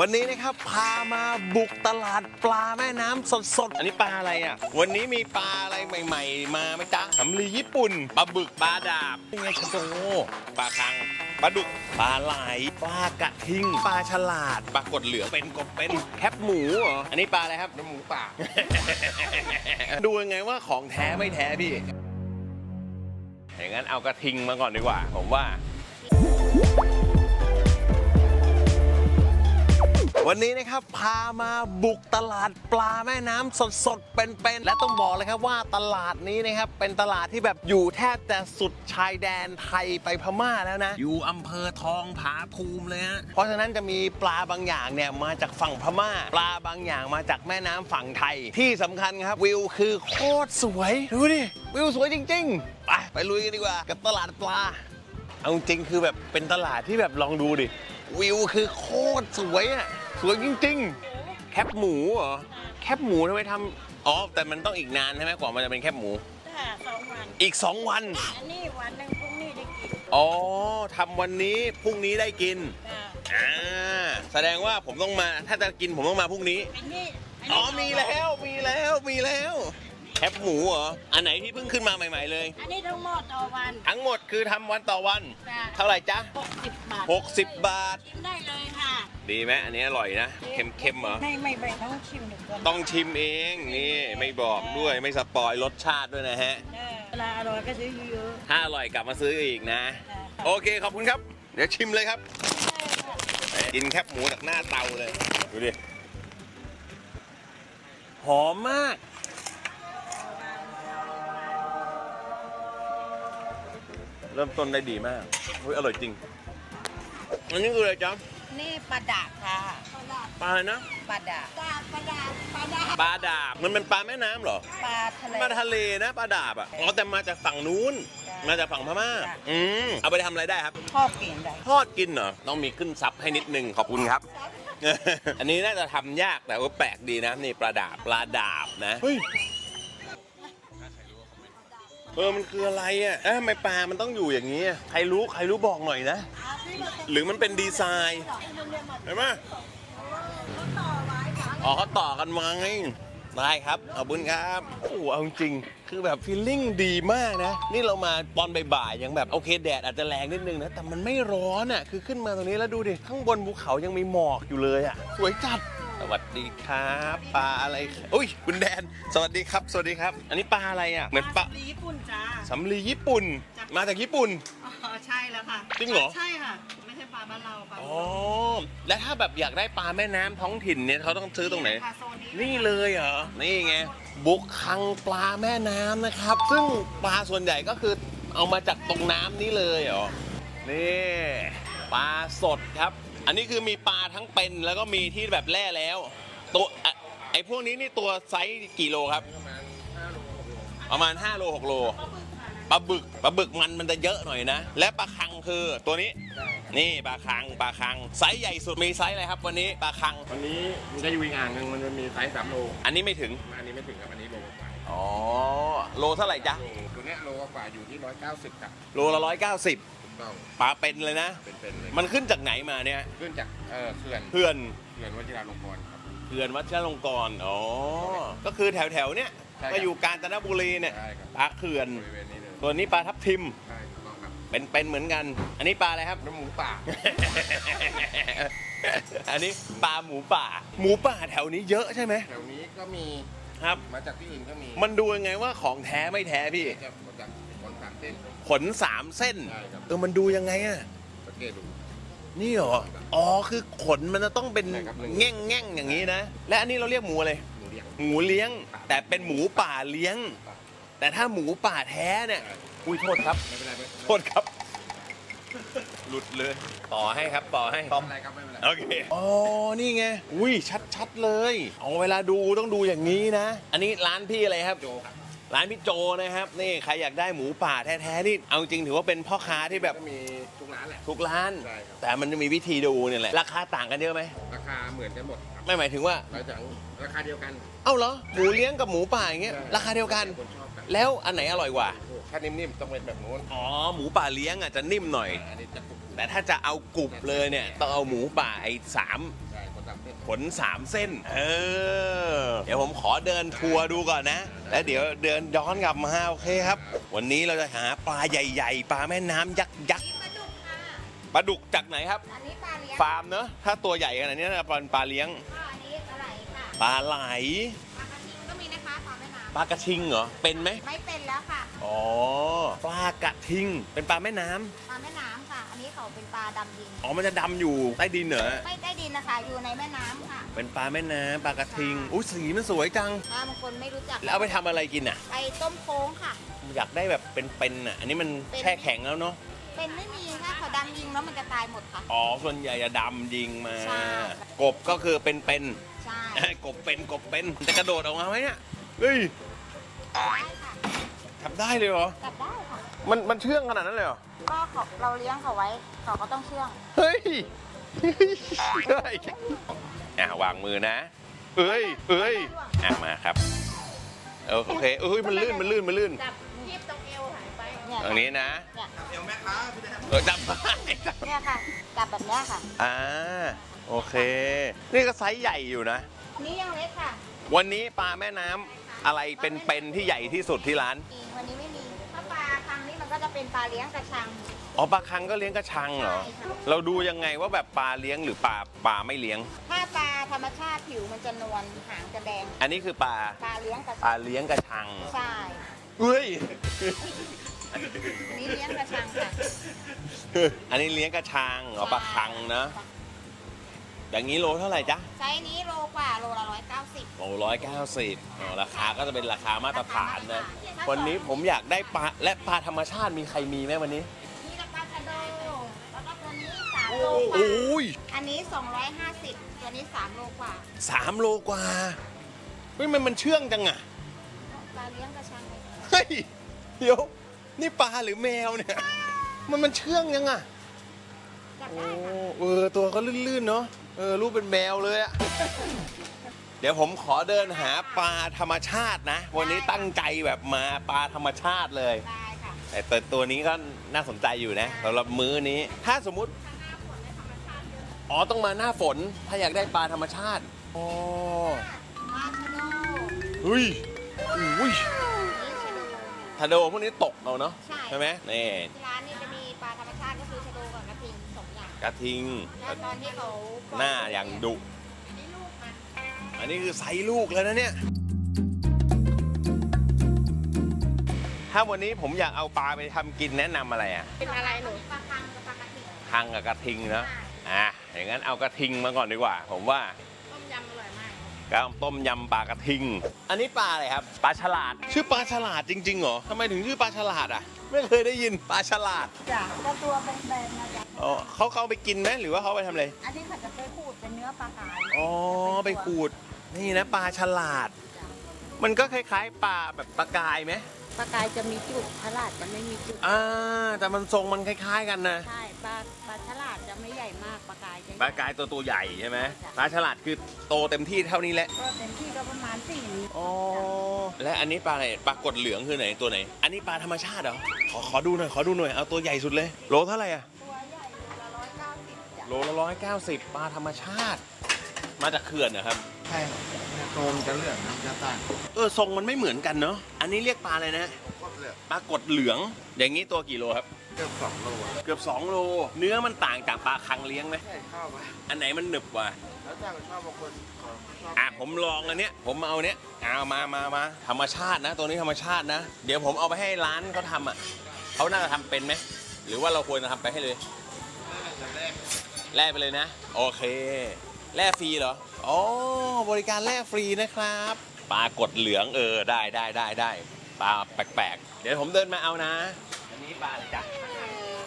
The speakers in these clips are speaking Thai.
วันนี้นะครับพามาบุกตลาดปลาแม่น้ำสดๆ อันนี้ปลาอะไรอะ วันนี้มีปลาอะไรใหม่ ๆ มาไหมจ๊ะสำลีญี่ปุ่น ปลาบึก ปลาดาบนี่ไงชะโดปลาคัง ปลาดุก ปลาไหล ปลากระทิง ปลาฉลาด ปลากดเหลือง เป็นกบเป็น แคบหมูเหรอ อันนี้ปลาอะไรครับน้ำหมูป่า ดูยังไงว่าของแท้ไม่แท้พี่ อย่างนั้นเอากระทิงมาก่อนดีกว่า ผมว่า วันนี้นะครับพามาบุกตลาดปลาแม่น้ำสดๆเป็นๆและต้องบอกเลยครับว่าตลาดนี้นะครับเป็นตลาดที่แบบอยู่แทบแต่สุดชายแดนไทยไปพม่าแล้วนะ อยู่อำเภอทองผาภูมิเลยฮะเพราะฉะนั้นจะมีปลาบางอย่างเนี่ยมาจากฝั่งพม่า ปลาบางอย่างมาจากแม่น้ำฝั่งไทย ที่สำคัญครับวิวคือโคตรสวยดูดิวิวสวยจริงๆไปไปลุยกันดีกว่า กับตลาดปลาเอาจริงๆคือแบบเป็นตลาดที่แบบลองดูดิวิวคือโคตรสวยอะ สวยจริง ๆ แคบหมูเหรอ แคบหมูทำไมทำอ๋อ แต่มันต้องอีกนานใช่ไหมกว่ามันจะเป็นแคบหมูจ้าสองวัน อีก 2 วัน อันนี้วันหนึ่งพรุ่งนี้ได้กินอ๋อทำวันนี้พรุ่งนี้ได้กิน จ้าอ่า แสดงว่าผมต้องมา ถ้าจะกินผมต้องมาพรุ่งนี้ อันนี้นอ๋อนี้มีแล้วมีแล้วมีแล้ว แคบหมูเหรอ อันไหนที่เพิ่งขึ้นมาใหม่ ๆ เลย อันนี้ทั้งหมดต่อวันทั้งหมดคือทำวันต่อวัน จ้าเท่าไหร่จ๊ะหกสิบบาท60 บาท ชิมได้เลยค่ะ ดีไหมอันนี้อร่อยนะ เค็มๆเหรอ ไม่ไม่ไม่ต้องชิมหนึ่งก่อนต้องชิมเองนี่ไม่บอกด้วยไม่สปอยรสชาติด้วยนะฮะ เออเวลาอร่อยก็ซื้อเยอะถ้าอร่อยกลับมาซื้ออีกนะๆจ้าโอเคขอบคุณครับ เดี๋ยวชิมเลยครับ กินแคบหมูจากหน้าเตาเลย ดูดิ หอมมาก เริ่มต้นได้ดีมากเฮ้ยอร่อยจริง อันนี้คืออะไรจ๊ะนี่ปลาดาบค่ะปลาอะไรนะปลาดาบปลาปลาดาบปลาดาบปลาดาบมันเป็นปลาแม่น้ำเหรอปลาทะเลมาทะเลนะปลาดาบอะอ๋อแต่มาจากฝั่งนู้นใช่มาจากฝั่งพม่าใช่อืมเอาไปทำอะไรได้ครับชอบกินได้ทอดกินเหรอต้องมีขึ้นซับให้นิดนึงขอบคุณครับ อันนี้น่าจะทำยากแต่ว่าแปลกดีนะนี่ปลาดาบปลาดาบนะ เออมันคืออะไรอะเอ๊ะทำไมปลามันต้องอยู่อย่างนี้อะใครรู้ใครรู้บอกหน่อยนะ หรือมันเป็นดีไซน์เห็นไหมอ๋อเขาต่อกันมาไงได้ครับขอบคุณครับโอ้โหเอาจริงๆคือแบบฟีลลิ่งดีมากนะ นี่เรามาตอนบ่ายๆยังแบบโอเคแดดอาจจะแรงนิดนึงนะแต่มันไม่ร้อนอะคือขึ้นมาตรงนี้แล้วดูดิข้างบนภูเขายังมีหมอกอยู่เลยอะสวยจัด สวัสดีครับปลาอะไรอุ้ยคุณแดน สวัสดีครับ สวัสดีครับ อันนี้ปลาอะไรอะเหมือนปลาญี่ปุ่นจ้าสำลีญี่ปุ่น มาจากญี่ปุ่นอ๋อใช่แล้วค่ะจริงเหรอใช่ค่ะไม่ใช่ปลาบ้านเราปลาอ๋อแล้วถ้าแบบอยากได้ปลาแม่น้ำท้องถิ่นเนี่ยเขาต้องซื้อตรงไหนค่ะโซนนี้นี่เลยเหรอนี่ไงบุกคังปลาแม่น้ำนะครับ ซึ่งปลาส่วนใหญ่ก็คือเอามาจากตรงน้ำนี้เลยเหรอนี่ปลาสดครับ อันนี้คือมีปลาทั้งเป็นแล้วก็มีที่แบบแล่แล้ว ตัวอะไอ้พวกนี้นี่ตัวไซส์กี่โลครับ ประมาณ5โล6โลปลาบึกปลาบึกมันมันจะเยอะหน่อยนะ และปลาคังคือตัวนี้ นี่ปลาคังปลาคังไซส์ใหญ่สุดมีไซส์อะไรครับ วันนี้ปลาคัง วันนี้มันจะอยู่อีกอ่างหนึ่งมันจะมีไซส์สามโลอันนี้ไม่ถึงอันนี้ไม่ถึงครับอันนี้โลกว่าอ๋อโลเท่าไหร่จ๊ะโลตัวเนี้ยโลกว่าอยู่ที่ร้อยเก้าสิบครับโลละร้อยเก้าสิบถูก ต้องปลาเป็นเลยนะ เป็นๆเลยมันขึ้นจากไหนมาเนี่ยขึ้นจากเอ่อเขื่อนเขื่อนเขื่อนวชิราลงกรณ์ครับ เขื่อนวัชรลงกรณ์อ๋อ ก็คือแถวแถวๆเนี้ยใช่ครับก็อยู่กาญจนบุรีเนี่ยใช่ครับปลาเขื่อนบริเวณนี้เลยตัวนี้ปลาทับทิมใช่ถูกต้องครับเป็นเป็นเหมือนกัน อันนี้ปลาอะไรครับ น้ำหมูป่า อันนี้ปลาหมูป่า หมูป่าแถวนี้เยอะใช่ไหมแถวนี้ก็มีครับ มาจากที่อื่นก็มีมันดูยังไงว่าของแท้ไม่แท้พี่ จะมาจากคนสามเส้น ขนสามเส้น ใช่ครับ เออมันดูยังไงอะสังเกตดู นี่เหรอ อ๋อคือขนมันจะต้องเป็นใช่ครับ แง่งแง่งๆอย่างนี้นะ และอันนี้เราเรียกหมูอะไรหมูเลี้ยงหมูเลี้ยง แต่เป็นหมูป่าเลี้ยง แต่ถ้าหมูป่าแท้เนี่ยใช่อุ้ยโทษครับ ไม่เป็นไรไม่โทษครับ หลุดเลย ต่อให้ครับ ต่อให้ ไม่เป็นไรครับไม่เป็นไรโอเค อ๋อ นี่ไง อุ้ย ชัด ๆ เลย เอาเวลาดูต้องดูอย่างนี้นะ อันนี้ร้านพี่อะไรครับ โจครับ ร้านพี่โจนะครับนี่ใครอยากได้หมูป่าแท้ๆนี่เอาจริงถือว่าเป็นพ่อค้าที่แบบก็มีทุกร้านแหละ ทุกร้าน ใช่ครับ แต่มันจะมีวิธีดูเนี่ยแหละราคาต่างกันเยอะไหมราคาเหมือนกันหมดครับไม่หมายถึงว่าเราจะราคาเดียวกันเอ้าเหรอหมูเลี้ยงกับหมูป่าอย่างเงี้ยราคาเดียวกัน คนชอบกันแล้วอันไหนอร่อยกว่าถ้านิ่มๆต้องเป็นแบบนู้นอ๋อหมูป่าเลี้ยงอะจะนิ่มหน่อย อันนี้จะกรุบแต่ถ้าจะเอากรุบเลยเนี่ยต้องเอาหมูป่าไอ้สาม ใช่คนสามเส้น ขนสามเส้น เออ เดี๋ยวผมขอเดินทัวร์ดูก่อนนะ แล้วเดี๋ยวเดินย้อนกลับมาโอเคครับ วันนี้เราจะหาปลาใหญ่ ๆ ปลาแม่น้ำยักษ์ยักษ์ปลาดุกค่ะ ปลาดุกจากไหนครับ อันนี้ปลาเลี้ยงฟาร์มเนอะถ้าตัวใหญ่ขนาดนี้นะปลาปลาเลี้ยงก็อันนี้ปลาไหลค่ะ ปลาไหล ปลาแม่น้ปลากระทิงเหรอ เป็นไหมำไม่เป็นแล้วค่ะอ๋อปลากระทิง เป็นปลาแม่น้ำปลาแม่น้ำค่ะ อันนี้เขาเป็นปลาดำดิน อ๋อมันจะดำอยู่ใต้ดินเหรอไม่ใต้ดินนะคะ อยู่ในแม่น้ำค่ะเป็นปลาแม่น้ำปลากระทิงอุ้ยสีมันสวยจังถ้าบางคนไม่รู้จักแล้วเอาไปทำอะไรกินอะ ไปต้มโค้งค่ะ อยากได้แบบเป็นๆอะอันนี้มันเป็นแช่แข็งแล้วเนาะเป็นไม่มีค่ะเขาดำยิงแล้วมันจะตายหมดค่ะ อ๋อส่วนใหญ่จะดำยิงมา ใช่ กบก็คือเป็นใช่ๆกบเป็นกบเป็นจะกระโดดออกมาไหมเนี่ยเฮ้ย ได้ค่ะทำได้เลยเหรอ จับได้ค่ะ มันมันเชื่องขนาดนั้นเลยเหรอ ก็เขาเราเลี้ยงเขาไว้เขาก็ต้องเชื่อง เฮ้ยเฮ้ยอะวางมือนะ เอ้ยเอ้ยอะมาครับโอเคเอ้ยมันลื่นมันลื่นมันลื่นจับคีบตรงเอวหายไป เนี่ยตรงนี้นะเนี่ยเดี๋ยวแม่ค้าพี่แดงเออจับได้จับเนี่ยค่ะ จับแบบเนี้ยค่ะ อ่าโอเค นี่ก็ไซส์ใหญ่อยู่นะ นี่ยังเล็กค่ะ วันนี้ปลาแม่น้ำ อะไรเป็นๆที่ใหญ่ที่สุดที่ร้าน อีกวันนี้ไม่มีถ้าปลาครั้งนี้มันก็จะเป็นปลาเลี้ยงกระชัง อ๋อปลาคังก็เลี้ยงกระชังเหรอ ใช่ค่ะ เราดูยังไงว่าแบบปลาเลี้ยงหรือปลาปลาไม่เลี้ยง ถ้าปลาธรรมชาติผิวมันจะนวลหางจะแดง อันนี้คือปลาปลาเลี้ยงกระปลาชังเลี้ยงกระชังใช่เฮ้ย อันนี้เลี้ยงกระชังค่ะ อันนี้เลี้ยงกระชังอ๋อปลาคังนะ อย่างนี้โลเท่าไหร่จ๊ะไซส์นี้โลกว่าโลละร้อยเก้าสิบโลร้อยเก้าสิบราคาก็จะเป็นราคามาตรฐานนะราคามาตรฐานวันนี้ผมอยากได้ปลาและปลาธรรมชาติมีใครมีไหมวันนี้นี่กับปลาชะโดแล้วก็ตัวนี้สามโลกโอ้ว่ายอันนี้สองร้อยห้าสิบตัวนี้สามโลกว่าสามโลกว่าเฮ้ยมันมันเชื่องจังอะปลาเลี้ยงกระชังเลยเฮ้ยเดี๋ยวนี่ปลาหรือแมวเนี่ย มันมันเชื่องยังอะจับโอ้ได้ค่ะเออตัวก็ลื่นๆเนาะ เออรูปเป็นแมวเลยอะเดี๋ยวผมขอเดินหาปลาธรรมชาตินะ วันนี้ตั้งใจแบบมาปลาธรรมชาติเลย ได้ค่ะแต่ตัวตัวนี้ก็น่าสนใจอยู่นะสำหรับมื้อนี้ ถ้าสมมุติอ๋อต้องมาหน้าฝน ถ้าอยากได้ปลาธรรมชาติอ๋อปลาชะโดเฮ้ยอุ้ยนี่ชะโด ทาโดพวกนี้ตกเอาเนาะใช่ใช่ไหมนี่ที่ร้า ระทิงแล้วตอนที่เขาปล่อยหน้าอย่างดุ อันนี้ลูกมันอันนี้คือไซส์ลูกแล้วนะเนี่ย ถ้าวันนี้ผมอยากเอาปลาไปทำกินแนะนำอะไรอะเป็นอะไรหนูปลาคังกับปลากระทิงคังกับกระทิงเนาะ อะ อย่างนั้นเอากระทิงมาก่อนดีกว่า ผมว่าต้มยำอร่อยมากก็ต้มยำปลากระทิง อันนี้ปลาอะไรครับ ปลาฉลาด ชื่อปลาฉลาดจริงๆเหรอทำไมถึงชื่อปลาฉลาดอะ ไม่เคยได้ยินปลาฉลาด จ้ะก็ตัวเป็นแบนๆนะจ๊ะ อ๋อเขาเขาเอาไปกินไหมหรือว่าเขาเอาไปทำอะไร อันนี้เขาจะไปขูดเป็นเนื้อปลากายอ๋อไปขูดนี่นะปลาฉลาด มันก็คล้ายๆปลาแบบปลากายไหมปลากายจะมีจุดฉลาดจะไม่มีจุด อ่าแต่มันทรงมันคล้าย ๆ กันนะใช่ปลาปลาฉลาดจะไม่ใหญ่มากปลากายจะปลากายตัวตัวใหญ่ใช่ไหมปลาฉลาดคือโตเต็มที่เท่านี้แหละก็เต็มที่ก็ประมาณสี่นิ้วอ๋อและอันนี้ปลาอะไรปลากดเหลืองคือไหนตัวไหน อันนี้ปลาธรรมชาติเหรอขอขอดูหน่อยขอดูหน่อยเอาตัวใหญ่สุดเลยโลเท่าไหร่อะ โลละร้อยเก้าสิบปลาธรรมชาติ มาจากเขื่อนนะครับ ใช่ครับโตมจะเลือกน้ำจะต่างเออทรงมันไม่เหมือนกันเนาะอันนี้เรียกปลาอะไรนะก็เลือกปลากดเหลือง อย่างนี้ตัวกี่โลครับเลือกสองโลอะเกือบ 2 โล เนื้อมันต่างจากปลาคังเลี้ยงไหมใช่ข้าวไปอันไหนมันหนึบกว่า แล้วแต่ชอบบางคนขอชอบอะผมลองอันเนี้ยผมเอาเนี้ยเอามามามาธรรมชาตินะ ตัวนี้ธรรมชาตินะ เดี๋ยวผมเอาไปให้ร้านเขาทำอะเขาน่าจะทำเป็นไหมหรือว่าเราควรจะทำไปให้เลย แล่ไปเลยนะ โอเค แล่ฟรีเหรออ๋อบริการแล่ฟรีนะครับปลากดเหลืองเออได้ได้ได้ได้ปลาแปลกๆ เดี๋ยวผมเดินมาเอานะ อันนี้ปลาอะไรจ๊ะ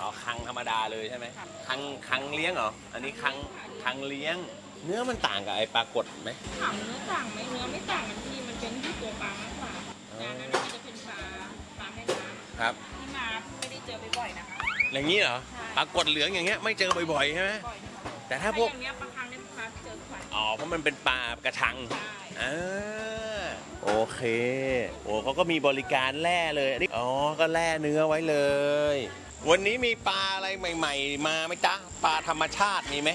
อ๋อคังธรรมดาเลยใช่ไหมคังคังเลี้ยงเหรอ อันนี้คังคังเลี้ยง เนื้อมันต่างกับไอ้ปลากดไหมถามเนื้อต่างไหมเนื้อไม่ต่างกันที่มันเป็นที่ตัวปลามากกว่าแต่อันนั้นมันจะเป็นปลาปลาแม่น้ำครับ ที่มาไม่ได้เจอบ่อยๆนะคะ อย่างนี้เหรอ ใช่ ปลากดเหลืองอย่างเงี้ยไม่เจอบ่อยๆใช่ไหมบ่อยนะคะแต่ถ้าถ้าพวก อย่างเนี้ยปลาคังเนี่ยปลาเจอขวัญอ๋อ เพราะมันเป็นปลากระชังใช่อ่าโอเค โอ้เขาก็มีบริการแล่เลยอันนี้อ๋อ ก็แล่เนื้อไว้เลย วันนี้มีปลาอะไรใหม่ ๆ มาไหมจ๊ะ ปลาธรรมชาติมีไหม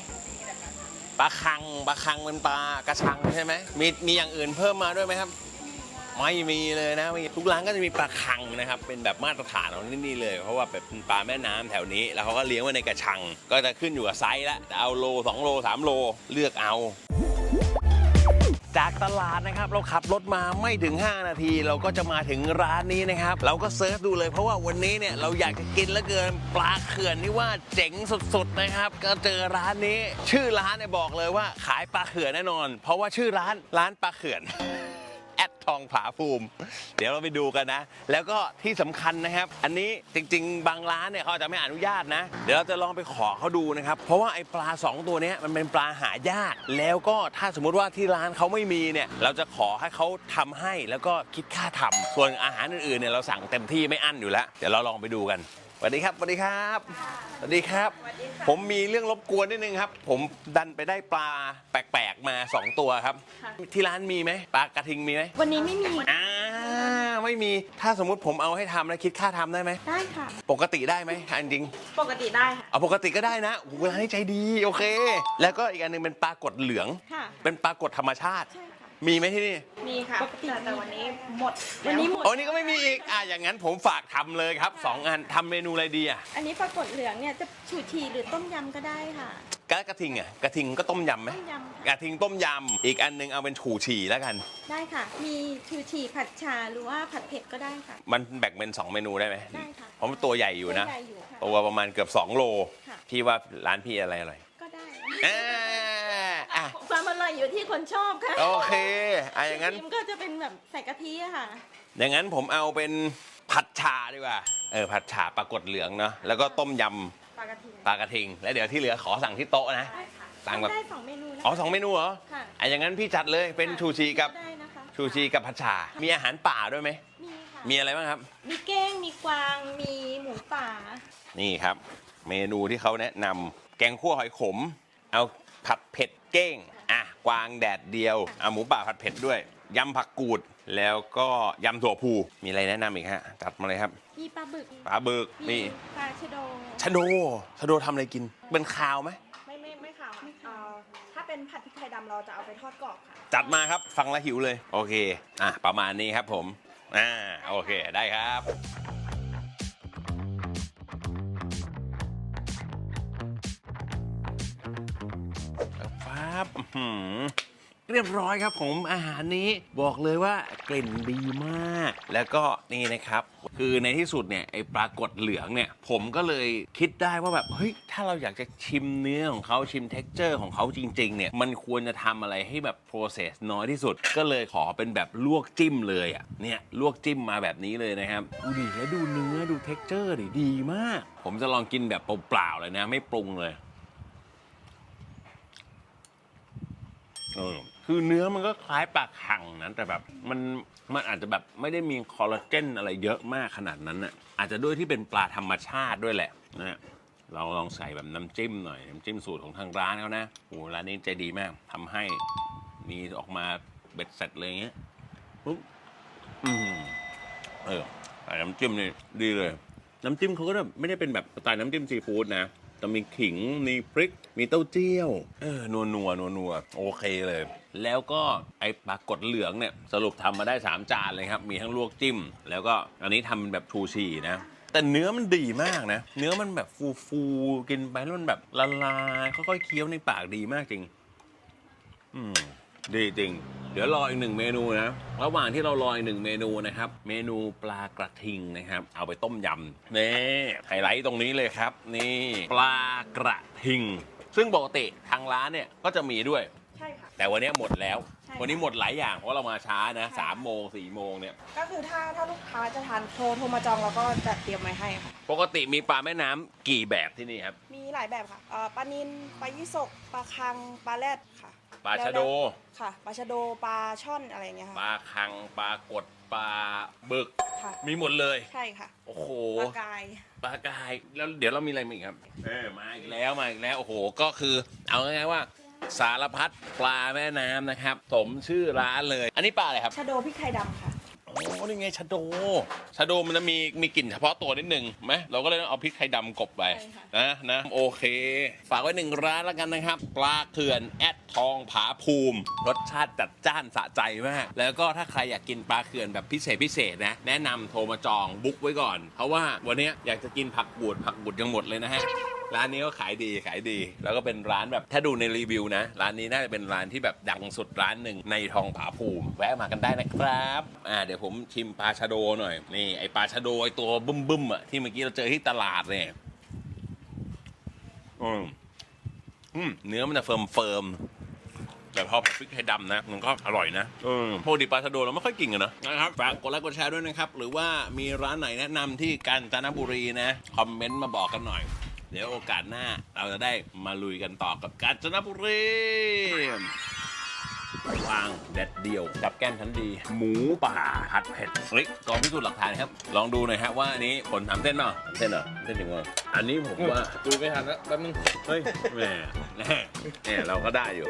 ปลาคัง ปลาคังเป็นปลากระชังใช่ไหม มีมีอย่างอื่นเพิ่มมาด้วยไหมครับ ไม่มีเลยนะมีทุกร้านก็จะมีปลาคังนะครับ เป็นแบบมาตรฐานของที่นี่เลย เพราะว่าแบบเป็นปลาแม่น้ำแถวนี้ แล้วเขาก็เลี้ยงไว้ในกระชัง ก็จะขึ้นอยู่กับไซส์ละจะเอาโล 2 โล 3 โลเลือกเอาจากตลาดนะครับเราขับรถมาไม่ถึง 5 นาที เราก็จะมาถึงร้านนี้นะครับ เราก็เซิร์ชดูเลยเพราะว่าวันนี้เนี่ยเราอยากจะกินเหลือเกินปลาเขื่อนที่ว่าเจ๋งสุดๆนะครับ ก็เจอร้านนี้ ชื่อร้านเนี่ยบอกเลยว่าขายปลาเขื่อนแน่นอน เพราะว่าชื่อร้านร้านปลาเขื่อน แอดทองผาภูมิ เดี๋ยวเราไปดูกันนะ แล้วก็ที่สำคัญนะครับ อันนี้จริง ๆ บางร้านเนี่ยเขาจะไม่อนุญาตนะ เดี๋ยวเราจะลองไปขอเขาดูนะครับ เพราะว่าไอ้ปลา 2 ตัวนี้มันเป็นปลาหายาก แล้วก็ถ้าสมมุติว่าที่ร้านเขาไม่มีเนี่ย เราจะขอให้เขาทำให้แล้วก็คิดค่าทำส่วนอาหารอื่นๆเนี่ยเราสั่งเต็มที่ไม่อั้นอยู่แล้ว เดี๋ยวเราลองไปดูกัน วัสดีครับสวัสดีครับ สวัสดีครับ ผมมีเรื่องรบกวนนิดนึงครับ ผมดันไปได้ปลาแปลกๆมาสองตัวครับ ที่ร้านมีไหมปลากระทิงมีไหมวันนี้ไม่มีอ่าไม่มีถ้าสมมุติผมเอาให้ทำแล้วคิดค่าทำได้ไหมได้ค่ะ ปกติได้ไหมอันจริง ปกติได้ค่ะเอาปกติก็ได้นะโอ้โหร้านนี้ใจดีโอเค แล้วก็อีกอันหนึงเป็นปลากดเหลือง ค่ะ เป็นปลากดธรรมชาติ ใช่ค่ะ มีไหมที่นี่ มีค่ะแต่แต่วันนี้หมดวันนี้หมด โอ้นี่ก็ไม่มีอีก อะ อย่างนั้นผมฝากทำเลยครับสองอันทำเมนูอะไรดีอะอันนี้ปลากดเหลืองเนี่ยจะฉูชีหรือต้มยำก็ได้ค่ะ กระกระทิงอะกระทิงก็ต้มยำไหมต้มยำกค่ะระทิงต้มยำ อีกอันหนึงเอาเป็นฉูฉี่แล้วกัน ได้ค่ะ มีฉูชีผัดชาหรือว่าผัดเผ็ดก็ได้ค่ะ มันแบ่งเป็นสองเมนูได้ไหมได้ค่ะเพราะมันตัวใหญ่อยู่นะตัวใหญ่อยู่ค่ะตัวประมาณเกือบสองโลค่ะ พี่ว่าร้านพี่อะไรอร่อย ก็ได้อ่าอะความ อร่อยอยู่ที่คนชอบค่ะโอเคอะอย่างนั้นครีมก็จะเป็นแบบใส่กะทิอะค่ะ อย่างนั้นผมเอาเป็นผัดชาดีกว่า เออผัดชาปลากดเหลืองเนาะ แล้วก็ต้มยปลากระทิงำปลากระทิง แล้วเดี๋ยวที่เหลือขอสั่งที่โต๊ะนะ ได้ค่ะสั่งแบบ ได้สองเมนูนะ อ๋อสองเมนูเหรอค่ะ อะอย่างนั้นพี่จัดเลยเป็นชูชีกับได้นะคะชูชีกับผัดชามีอาหารป่าด้วยไหม มีค่ะ มีอะไรบ้างครับ มีเก้ง มีกวาง มีหมูป่า นี่ครับ เมนูที่เขาแนะนำแกงคั่วหอยขม เอาผัดเผ็ดเก้ง อะกวางแดดเดียวเอาหมูป่าผัดเผ็ดด้วยยำผักกูดแล้วก็ยำถั่วพูมีอะไรแนะนำอีกฮะจัดมาเลยครับมีปลาบึกปลาบึกมีนี่ปลาชะโด ชะโดชะโดทำอะไรกิน เป็นคาวไหมไม่ไม่ไม่ขาวค่ะเอ่อถ้าเป็นผัดพริกไทยดำเราจะเอาไปทอดกรอบค่ะ จัดมาครับฟังแล้วหิวเลย โอเค อะประมาณนี้ครับผม อ่าโอเคได้ครับ หือเรียบร้อยครับผมอาหารนี้บอกเลยว่ากลิ่นดีมาก แล้วก็นี่นะครับ คือในที่สุดเนี่ยไอ้ปลากดเหลืองเนี่ย ผมก็เลยคิดได้ว่าแบบเฮ้ยถ้าเราอยากจะชิมเนื้อของเขาชิม t e x t อร์ของเขาจริงๆเนี่ยมันควรจะทำอะไรให้แบบ process น้อยที่สุด ก็เลยขอเป็นแบบลวกจิ้มเลยอะเนี่ยลวกจิ้มมาแบบนี้เลยนะครับดูดิแล้วดูเนื้อดู t e x t อร์ดิดีมาก ผมจะลองกินแบบเปล่าๆเลยนะ ไม่ปรุงเลย เออคือเนื้อมันก็คล้ายปลาคังนะแต่แบบมันมันอาจจะแบบไม่ได้มีคอลลาเจนอะไรเยอะมากขนาดนั้นน่ะอาจจะด้วยที่เป็นปลาธรรมชาติด้วยแหละนะเราลองใส่แบบน้ำจิ้มหน่อยน้ำจิ้มสูตรของทางร้านเขานะโอ้ร้านนี้ใจดีมากทำให้มีออกมาเบ็ดเสร็จเลยอย่างเงี้ยปุ๊บอืมเออใส่น้ำจิ้มนี่ดีเลย น้ำจิ้มเขาก็แบบไม่ได้เป็นแบบสไตล์น้ำจิ้มซีฟู้ดนะ จะมีขิงมีพริก มีเต้าเจี้ยว เออนัวนัวนัวนัวโอเคเลย แล้วก็ไอ้ปลากดเหลืองเนี่ย สรุปทำมาได้ 3 จานเลยครับ มีทั้งลวกจิ้ม แล้วก็อันนี้ทำเป็นแบบชูชีนะ แต่เนื้อมันดีมากนะ เนื้อมันแบบฟูฟูๆกินไปแล้วมันแบบละลายค่อยๆเคี้ยวในปากดีมากจริง อืม ดีจริง เดี๋ยวรออีกหนึ่งเมนูนะ ระหว่างที่เรารออีกหนึ่งเมนูนะครับ เมนูปลากระทิงนะครับ เอาไปต้มยำนี่ไฮไลท์ตรงนี้เลยครับ นี่ปลากระทิง ซึ่งปกติทางร้านเนี่ยก็จะมีด้วย ใช่ค่ะ แต่วันนี้หมดแล้ว ใช่ค่ะวันนี้หมดหลายอย่างเพราะเรามาช้านะสามโมงสี่โมงเนี่ยก็คือถ้าถ้าลูกค้าจะทานโทรโทรมาจองเราก็จะเตรียมไว้ให้ค่ะ ปกติมีปลาแม่น้ำกี่แบบที่นี่ครับ มีหลายแบบค่ะเอ่อปลานิลปลายี่สกปลาคังปลาแรดค่ะ ปลาชะโด แล้วค่ะปลาชะโดปลาช่อนอะไรอย่างเงี้ยปค่ะ ลาคังปลากดปลาบึก ค่ะ มีหมดเลย ใช่ค่ะโอ้โห ปลากาย ปลากายแล้วเดี๋ยวเรามีอะไรมาอีกครับ เออมาอีกแล้วมาอีกแล้วโอ้โหก็คือ เอาง่ายๆว่า สารพัดปลาแม่น้ำนะครับ สมชื่อร้านเลย อันนี้ปลาอะไรครับ ชะโดพริกไทยดำค่ะ โอ้โอ้นี่ไงชะโดชะโดมันจะมีมีกลิ่นเฉพาะตัวนิดนึงไหมเราก็เลยต้องเอาพริกไทยดำกลบไปใช่ค่ะนะนะโอเค ฝากไว้หนึ่งร้านแล้วกันนะครับ ปลาเขื่อนแอดทองผาภูมิ รสชาติจัดจ้านสะใจมาก แล้วก็ถ้าใครอยากกินปลาเขื่อนแบบพิเศษพิเศษนะแนะนำโทรมาจองบุ๊กไว้ก่อน เพราะว่าวันนี้อยากจะกินผักบูดผักบูดยังหมดเลยนะฮะร้านนี้ก็ขายดีขายดี แล้วก็เป็นร้านแบบถ้าดูในรีวิวนะ ร้านนี้น่าจะเป็นร้านที่แบบดังสุดร้านหนึ่งในทองผาภูมิ แวะมากันได้นะครับอ่าเดี๋ยวผมชิมปลาชะโดหน่อยนี่ไอปลาชะโดไอตัวบึ้มบึ้มๆอะที่เมื่อกี้เราเจอที่ตลาดเนี่ยอืมอืมเนื้อมันจะเฟิร์มเฟิร์มๆแต่พอผัดพริกไทยดำนะ มันก็อร่อยนะเออปกติปลาชะโดเราไม่ค่อยกินกันนะนะครับฝากกดไลค์กดแชร์ด้วยนะครับ หรือว่ามีร้านไหนแนะนำที่กาญจนบุรีนะ คอมเมนต์มาบอกกันหน่อย เดี๋ยวโอกาสหน้า เราจะได้มาลุยกันต่อกับกาญจนบุรี วางแดดเดียว กับแก้มชั้นดี หมูป่าผัดเผ็ดเฮ้ยกองพิสูจน์หลักฐานครับ ลองดูหน่อยฮะว่าอันนี้ผลทำเส้นเนาะเส้นเหรอเส้นถึงว่าอันนี้ผมว่า ดูไม่ทันแล้วแป๊บนึง เฮ้ยแหมแหมเนี่ยเราก็ได้อยู่